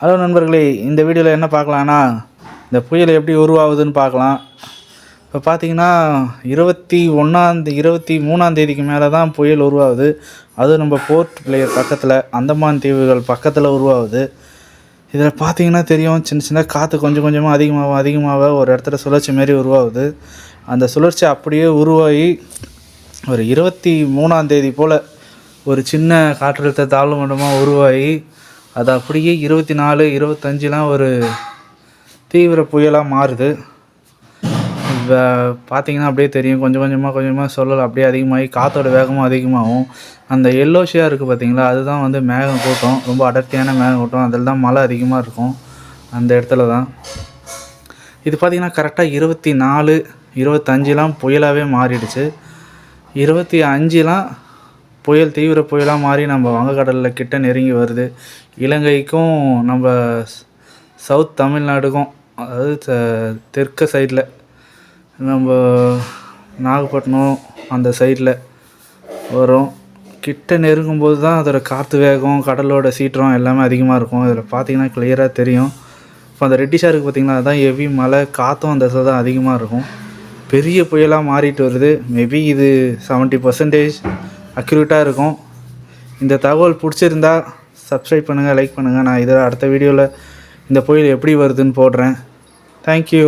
Hello நண்பர்களே இந்த வீடியோவில் என்ன பார்க்கலான்னா இந்த புயல் எப்படி உருவாகுதுன்னு பார்க்கலாம். இப்போ பார்த்தீங்கன்னா இருபத்தி ஒன்றாந்தே இருபத்தி மூணாந்தேதிக்கு மேலே தான் புயல் உருவாகுது. அதுவும் நம்ம போர்ட் பிளேயர் பக்கத்தில் அந்தமான் தீவுகள் பக்கத்தில் உருவாகுது. இதில் பார்த்தீங்கன்னா தெரியும் சின்ன சின்ன காற்று கொஞ்சம் கொஞ்சமாக அதிகமாக அதிகமாக ஒரு இடத்துல சுழற்சி மாரி உருவாகுது. அந்த சுழற்சி அப்படியே உருவாகி ஒரு இருபத்தி மூணாந்தேதி போல் ஒரு சின்ன காற்றழுத்த தாழ்வு மண்டலமாக உருவாகி அது அப்படியே இருபத்தி நாலு இருபத்தஞ்சிலாம் ஒரு தீவிர புயலாக மாறுது. இப்போ பார்த்தீங்கன்னா அப்படியே தெரியும். கொஞ்சம் கொஞ்சமாக கொஞ்சமாக சொல்லலை. அப்படியே அதிகமாகி காற்றோட வேகமும் அதிகமாகும். அந்த எல்லோ ஷேர் இருக்குது பார்த்தீங்களா அதுதான் வந்து மேகம் கூட்டம். ரொம்ப அடர்த்தியான மேகம் கூட்டம். அதில் தான் மழை அதிகமாக இருக்கும். அந்த இடத்துல தான். இது பார்த்திங்கன்னா கரெக்டாக இருபத்தி நாலு இருபத்தஞ்சிலாம் புயலாகவே மாறிடுச்சு. இருபத்தி அஞ்சுலாம் புயல் தீவிர புயலாக மாறி நம்ம வங்கக்கடலில் கிட்ட நெருங்கி வருது. இலங்கைக்கும் நம்ம சவுத் தமிழ்நாடுக்கும் அதாவது தெற்கு சைடில் நம்ம நாகப்பட்டினம் அந்த சைடில் வரும். கிட்ட நெருங்கும்போது தான் அதோட காற்று வேகம் கடலோட சீற்றம் எல்லாமே அதிகமாக இருக்கும். இதில் பார்த்தீங்கன்னா கிளியராக தெரியும். இப்போ அந்த ரெட்டிஷாக இருக்குது பார்த்தீங்களா அதான் ஹெவி மழை காற்றும் அந்த இடத்துல தான் அதிகமாக இருக்கும். பெரிய புயலாக மாறிட்டு வருது. மேபி இது செவன்ட்டி பர்சன்டேஜ் அக்யூரேட்டாக இருக்கும். இந்த தகவல் பிடிச்சிருந்தா சப்ஸ்கிரைப் பண்ணுங்கள் லைக் பண்ணுங்கள் நான் இதில் அடுத்த வீடியோவில் இந்த புயல் எப்படி வருதுன்னு போடுறேன். தேங்க்யூ